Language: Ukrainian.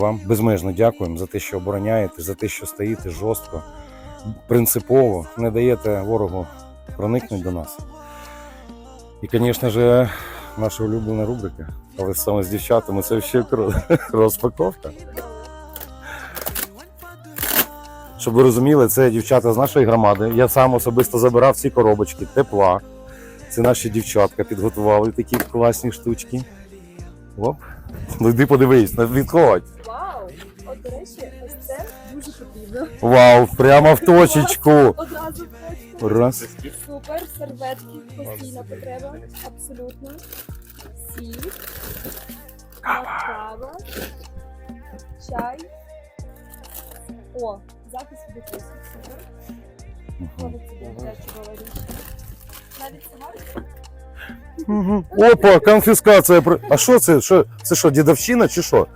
вам, безмежно дякуємо за те, що обороняєте, за те, що стоїте жорстко, принципово, не даєте ворогу проникнути до нас. І, звісно ж, наша улюблена рубрика, але саме з дівчатами це ще розпаковка. Щоб ви розуміли, це дівчата з нашої громади. Я сам особисто забирав ці коробочки, тепла. Це наші дівчатка підготували такі класні штучки. Оп. Ну йди подивись, відходь. Вау! От, до речі, ось це дуже потрібно. Вау, прямо в точечку. Одразу просто. Раз. Супер, серветки, постійна потреба. Абсолютно. Сіль. Кава. Чай. О, запис відпису. Супер. Ходить собі теж чудова річ. Навіть сама Мгм. Опа, конфіскація. при- А що це? Що? Це що, дідовщина чи що?